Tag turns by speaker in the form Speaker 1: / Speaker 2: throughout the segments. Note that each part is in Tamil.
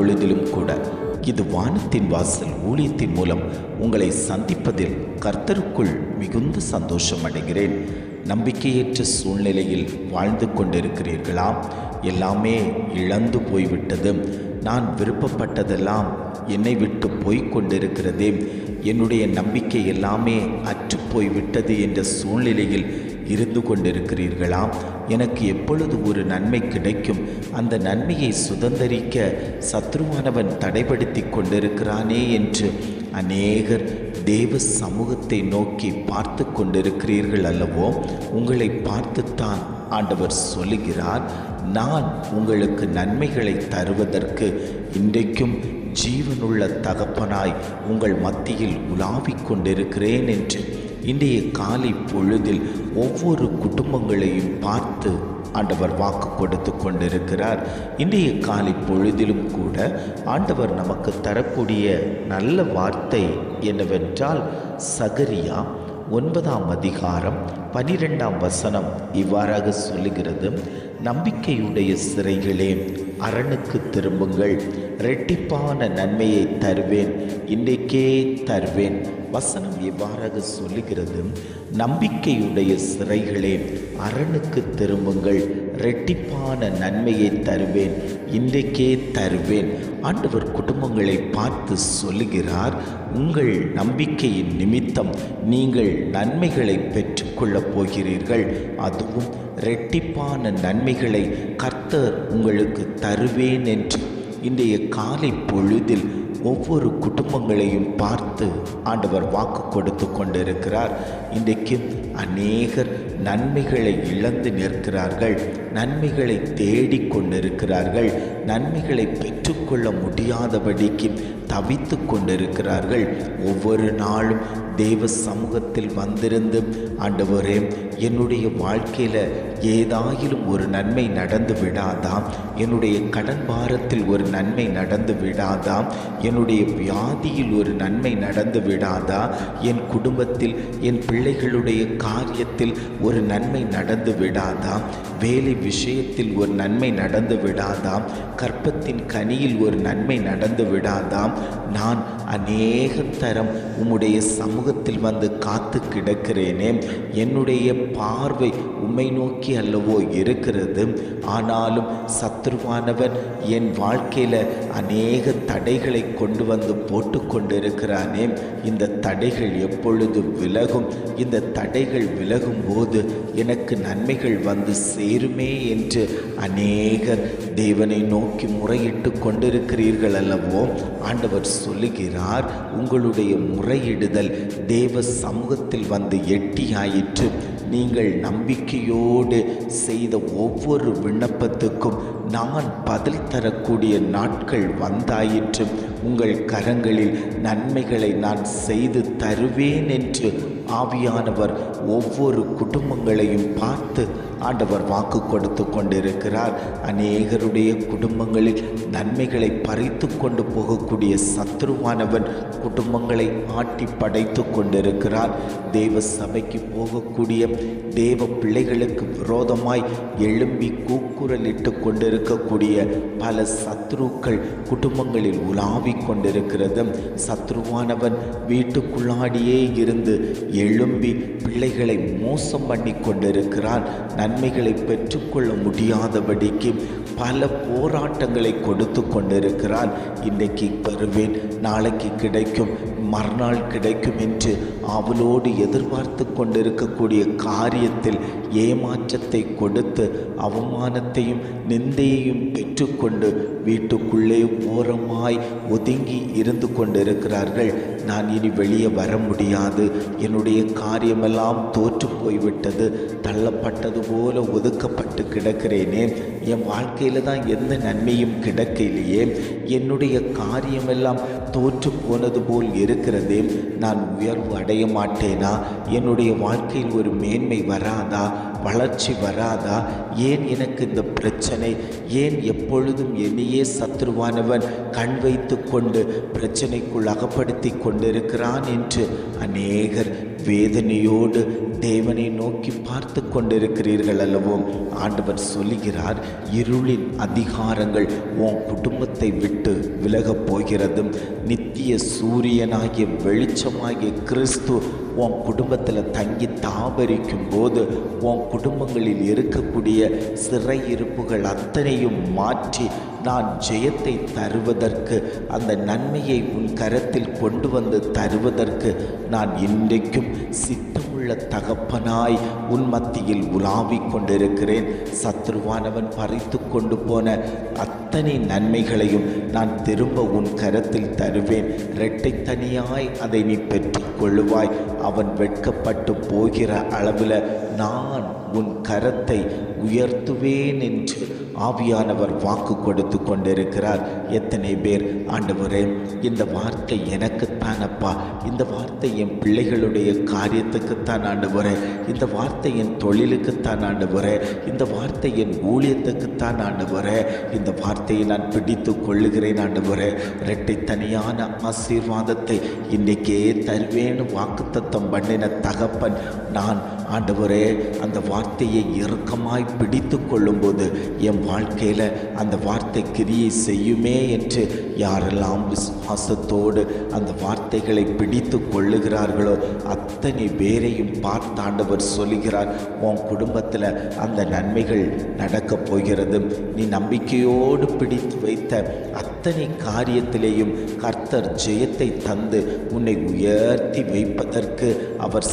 Speaker 1: பொழுதிலும் கூட இது வானத்தின் வாசல் ஊழியத்தின் மூலம் உங்களை சந்திப்பதில் கர்த்தருக்குள் மிகுந்த சந்தோஷம் அடைகிறேன். நம்பிக்கையற்ற சூழ்நிலையில் வாழ்ந்து கொண்டிருக்கிறீர்களா எல்லாமே இழந்து போய்விட்டது. நான் விருப்பப்பட்டதெல்லாம் என்னை விட்டு போய்கொண்டிருக்கிறதே என்னுடைய நம்பிக்கை எல்லாமே அற்றுப்போய்விட்டது என்ற சூழ்நிலையில் இருந்து கொண்டிருக்கிறீர்களாம். எனக்கு எப்பொழுது ஒரு நன்மை கிடைக்கும்? அந்த நன்மையை சுதந்தரிக்க சத்ருவானவன் தடைப்படுத்தி கொண்டிருக்கிறானே என்று அநேகர் தேவ சமூகத்தை நோக்கி பார்த்து கொண்டிருக்கிறீர்கள் அல்லவோ? உங்களை பார்த்துத்தான் ஆண்டவர் சொல்லுகிறார் நான் உங்களுக்கு நன்மைகளை தருவதற்கு இன்றைக்கும் ஜீவனுள்ள தகப்பனாய் உங்கள் மத்தியில் உலாவிக் கொண்டிருக்கிறேன் என்று. இன்றைய காலை பொழுதில் ஒவ்வொரு குடும்பங்களையும் பார்த்து ஆண்டவர் வாக்கு கொடுத்து கொண்டிருக்கிறார். இன்றைய காலை பொழுதிலும் கூட ஆண்டவர் நமக்கு தரக்கூடிய நல்ல வார்த்தை என்னவென்றால் சகரியா ஒன்பதாம் அதிகாரம் பனிரெண்டாம் வசனம் இவ்வாறாக சொல்லுகிறது நம்பிக்கையுடைய சிறைகளே அரணுக்கு திரும்புங்கள் ரெட்டிப்பான நன்மையை தருவேன் இன்றைக்கே தருவேன். வசனம் இவ்வாறாக சொல்லுகிறது நம்பிக்கையுடைய சிறைகளே அரணுக்கு திரும்புங்கள் ரெட்டிப்பான நன்மையை தருவேன் இன்றைக்கே தருவேன். ஆண்டவர் குடும்பங்களை பார்த்து சொல்லுகிறார் உங்கள் நம்பிக்கையின் நிமித்தம் நீங்கள் நன்மைகளை பெற்றுக்கொள்ளப் போகிறீர்கள். அதுவும் ரெட்டிப்பான நன்மைகளை கர்த்தர் உங்களுக்கு தருவேன் என்று இன்றைய காலை பொழுதில் ஒவ்வொரு குடும்பங்களையும் பார்த்து ஆண்டவர் வாக்கு கொடுத்து கொண்டிருக்கிறார். இன்றைக்கு அநேகர் நன்மைகளை இழந்து நிற்கிறார்கள் நன்மைகளை தேடிக் கொண்டிருக்கிறார்கள் நன்மைகளை பெற்றுக்கொள்ள முடியாதபடிக்கு தவித்து கொண்டிருக்கிறார்கள். ஒவ்வொரு நாளும் தேவ சமூகத்தில் வந்திருந்து ஆண்டவரே என்னுடைய வாழ்க்கையில் ஏதாயிலும் ஒரு நன்மை நடந்து விடாதா என்னுடைய கடன் பாரத்தில் ஒரு நன்மை நடந்து விடாதா என்னுடைய வியாதியில் ஒரு நன்மை நடந்து விடாதா என் குடும்பத்தில் என் பிள்ளைகளுடைய காரியத்தில் ஒரு நன்மை நடந்து விடாதா வேலை விஷயத்தில் ஒரு நன்மை நடந்து விடாதா கற்பத்தின் கனியில் ஒரு நன்மை நடந்து விடாதா நான் அநேக தரம் உம்முடைய சமூகத்தில் வந்து காத்து கிடக்கிறேனே. என்னுடைய பார்வை உம்மை நோக்கி அல்லவோ இருக்கிறது. ஆனாலும் சத்ருவானவன் என் வாழ்க்கையில் அநேக தடைகளை கொண்டு வந்து போட்டு கொண்டிருக்கிறானே. இந்த தடைகள் எப்பொழுது விலகும். இந்த தடைகள் விலகும் போது எனக்கு நன்மைகள் வந்து சேருமே என்று அநேகர் தேவனை நோக்கி முறையிட்டு கொண்டிருக்கிறீர்கள் அல்லவோ? ஆண்டவர் சொல்லுகிறார். உங்களுடைய முறையிடுதல் தேவ சமூகத்தில் வந்து எட்டியாயிற்று. நீங்கள் நம்பிக்கையோடு செய்த ஒவ்வொரு விண்ணப்பத்துக்கும் நான் பதில் தரக்கூடிய நாட்கள் வந்தாயிற்று. உங்கள் கரங்களில் நன்மைகளை நான் செய்து தருவேன் என்று ஆவியானவர் ஒவ்வொரு குடும்பங்களையும் பார்த்து ஆண்டவர் வாக்கு கொடுத்து கொண்டிருக்கிறார். அநேகருடைய குடும்பங்களில் நன்மைகளை பறித்து கொண்டு போகக்கூடிய சத்ருவானவன் குடும்பங்களை ஆட்டி படைத்து கொண்டிருக்கிறார். தேவ சபைக்கு போகக்கூடிய தேவ பிள்ளைகளுக்கு விரோதமாய் எழும்பி கூக்குரலிட்டு கொண்டிருக்கக்கூடிய பல சத்ருக்கள் குடும்பங்களில் உலாவிக் கொண்டிருக்கிறது. சத்ருவானவன் வீட்டுக்குள்ளாடியே இருந்து எழும்பி பிள்ளைகளை மோசம் பண்ணி கொண்டிருக்கிறான். நன்மைகளை பெற்றுக்கொள்ள முடியாதபடிக்கு பல போராட்டங்களை கொடுத்து கொண்டிருக்கிறான் இன்றைக்கு பெறுவேன் நாளைக்கு கிடைக்கும் மறுநாள் கிடைக்கும் என்று அவளோடு எதிர்பார்த்து கொண்டிருக்கக்கூடிய காரியத்தில் ஏமாற்றத்தை கொடுத்து அவமானத்தையும் நிந்தையையும் பெற்றுக்கொண்டு வீட்டுக்குள்ளே ஓரமாய் ஒதுங்கி இருந்து கொண்டிருக்கிறார்கள். நான் இனி வெளியே வர முடியாது. என்னுடைய காரியமெல்லாம் தோற்று போய்விட்டது. தள்ளப்பட்டது போல ஒதுக்கப்பட்டு கிடக்கிறேனே. என் வாழ்க்கையில் தான் எந்த நன்மையும் கிடக்கலையே. என்னுடைய காரியமெல்லாம் தோற்று போனது போல் இருக்கிறதே. நான் உயர்வு அடைய மாட்டேனா? என்னுடைய வாழ்க்கையில் ஒரு மேன்மை வராதா? வளர்ச்சி வராதா? ஏன் எனக்கு இந்த பிரச்சனை? ஏன் எப்பொழுதும் என்னையே சத்ருவானவன் கண் வைத்து கொண்டு பிரச்சனைக்குள் அகப்படுத்தி கொண்டிருக்கிறான் என்று அநேகர் வேதனையோடு தேவனை நோக்கி பார்த்து கொண்டிருக்கிறீர்கள் அல்லவோ? ஆண்டவர் சொல்லுகிறார் இருளின் அதிகாரங்கள் உன் குடும்பத்தை விட்டு விலகப் போகிறது நித்திய சூரியனாகிய வெளிச்சமாகிய கிறிஸ்து உன் குடும்பத்தில் தங்கி தாபரிக்கும் போது உன் குடும்பங்களில் இருக்கக்கூடிய சிறையிருப்புகள் அத்தனையும் மாற்றி நான் ஜெயத்தை தருவதற்கு அந்த நன்மையை உன் கரத்தில் கொண்டு வந்து தருவதற்கு நான் இன்றைக்கும் சித்தமுள்ள தகப்பனாய் உன் மத்தியில் உலாவிக் கொண்டிருக்கிறேன். சத்ருவானவன் பறித்து கொண்டு போன அத்தனை நன்மைகளையும் நான் திரும்ப உன் கரத்தில் தருவேன். இரட்டை தனியாய் அதை நீ பெற்றுக்கொள்ளுவாய் அவன் வெட்கப்பட்டு போகிற அளவில் நான் உன் கரத்தை உயர்த்துவேன் என்று ஆவியானவர் வாக்கு கொடுத்து கொண்டிருக்கிறார். எத்தனை பேர்? ஆண்டவரே இந்த வார்த்தை எனக்குத்தானப்பா. இந்த வார்த்தை என் பிள்ளைகளுடைய காரியத்துக்குத்தான் ஆண்டவரே. இந்த வார்த்தை என் தொழிலுக்குத்தான் ஆண்டவரே. இந்த வார்த்தை என் ஊழியத்துக்குத்தான் ஆண்டவரே. இந்த வார்த்தையை நான் பிடித்து கொள்ளுகிறேன் ஆண்டவரே. இரட்டை தனியான ஆசீர்வாதத்தை இன்றைக்கே தருவேன்னு வாக்குத்தத்தம் பண்ணின தகப்பன் நான். ஆண்டவரே அந்த வார்த்தையை இறுக்கமாய் பிடித்து கொள்ளும்போது என் வாழ்க்கையில் அந்த வார்த்தை கிரியை செய்யுமே என்று யாரெல்லாம் விசுவாசத்தோடு அந்த வார்த்தைகளை பிடித்து கொள்ளுகிறார்களோ அத்தனை பேரையும் பார்த்தாண்டவர் சொல்லுகிறார் உன் குடும்பத்தில் அந்த நன்மைகள் நடக்கப் போகிறது. நீ நம்பிக்கையோடு பிடித்து வைத்த அத்தனை காரியத்திலேயும் கர்த்தர் ஜெயத்தை தந்து உன்னை உயர்த்தி வைப்பதற்கு அவர்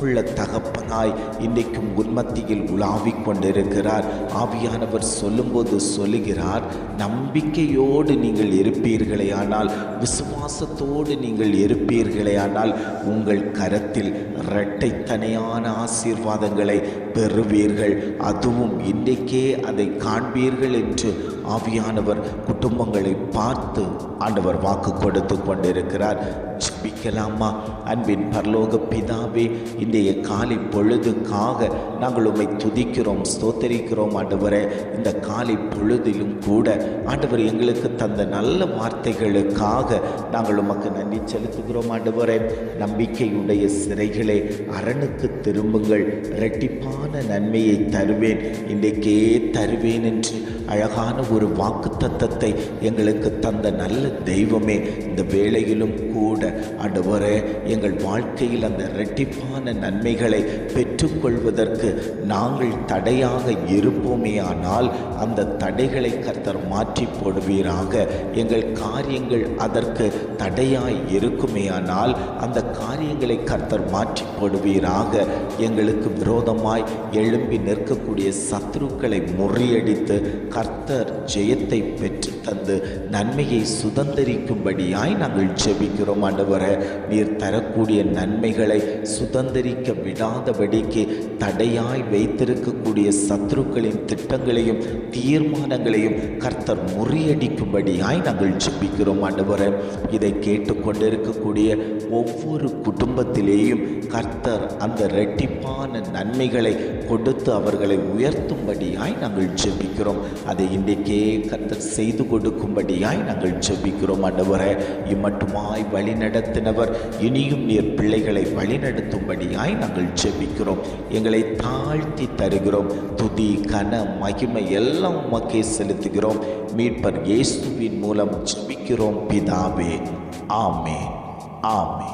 Speaker 1: அன்புள்ள தகப்பனாய் இன்றைக்கும் உன்மத்தியில் உலாவிக் கொண்டிருக்கிறார். ஆவியானவர் சொல்லும்போது சொல்லுகிறார் நம்பிக்கையோடு நீங்கள் இருப்பீர்களே ஆனால் விசுவாசத்தோடு நீங்கள் இருப்பீர்களே ஆனால் உங்கள் கரத்தில் இரட்டைத்தனையான ஆசீர்வாதங்களை பெறுவீர்கள். அதுவும் இன்றைக்கே அதை காண்பீர்கள் என்று ஆவியானவர் குடும்பங்களை பார்த்து ஆண்டவர் வாக்கு கொடுத்து கொண்டிருக்கிறார். ஜெபிக்கலாமா அன்பின் பரலோக பிதாவே இன்றைய காலை பொழுதுக்காக நாங்கள் உம்மை துதிக்கிறோம் ஸ்தோத்தரிக்கிறோம் ஆண்டவரே. இந்த காலை பொழுதிலும் கூட ஆண்டவர் எங்களுக்கு தந்த நல்ல வார்த்தைகளுக்காக நாங்கள் உமக்கு நன்றி செலுத்துகிறோம் ஆண்டவரே. நம்பிக்கையுடைய சிறைகளே அரணுக்கு திரும்புங்கள். இரட்டிப்பான நன்மையை தருவேன். இன்றைக்கே தருவேன் என்று அழகான ஒரு வாக்கு தத்தத்தை எங்களுக்கு தந்த நல்ல தெய்வமே இந்த வேளையிலும் கூட ஆண்டவரே எங்கள் வாழ்க்கையில் அந்த இரட்டிப்பான நன்மைகளை பெற்றுக்கொள்வதற்கு நாங்கள் தடையாக இருப்போமே ஆனால் அந்த தடைகளை கர்த்தர் மாற்றி போடுவீராக. எங்கள் காரியங்கள் அதற்கு தடையாய் இருக்குமேயானால் அந்த காரியங்களை கர்த்தர் மாற்றி போடுவீராக. எங்களுக்கு விரோதமாய் எழும்பி நிற்கக்கூடிய சத்ருக்களை முறியடித்து கர்த்தர் ஜெயத்தை பெற்று தந்து நன்மையை சுதந்திரிக்கும்படியாய் நாங்கள் ஜெபிக்கிறோம் ஆண்டவரே. நீர் தரக்கூடிய நன்மைகளை சுதந்திரிக்க விடாதபடிக்கு தடையாய் வைத்திருக்கக்கூடிய சத்ருக்களின் திட்டங்களையும் தீர்மானங்களையும் கர்த்தர் முறியடிக்கும்படியாய் நாங்கள் ஜெபிக்கிறோம் ஆண்டவரே. இதை கேட்டுக்கொண்டிருக்கக்கூடிய ஒவ்வொரு குடும்பத்திலேயும் கர்த்தர் அந்த ரெட்டிப்பான நன்மைகளை கொடுத்து அவர்களை உயர்த்தும்படியாய் நாங்கள் ஜெபிக்கிறோம். அதை இன்றைக்கே கத்தர் செய்து கொடுக்கும்படியாய் நாங்கள் ஜெபிக்கிறோம் ஆண்டவரே. இம்மட்டுமாய் வழி நடத்தினவர் இனியும் நீர் பிள்ளைகளை வழிநடத்தும்படியாய் நாங்கள் ஜெபிக்கிறோம். எங்களை தாழ்த்தி தருகிறோம். துதி கன மகிமை எல்லாம் உமக்கே செலுத்துகிறோம். மீட்பர் இயேசுவின் மூலம் ஜெபிக்கிறோம் பிதாவே. ஆமே ஆமே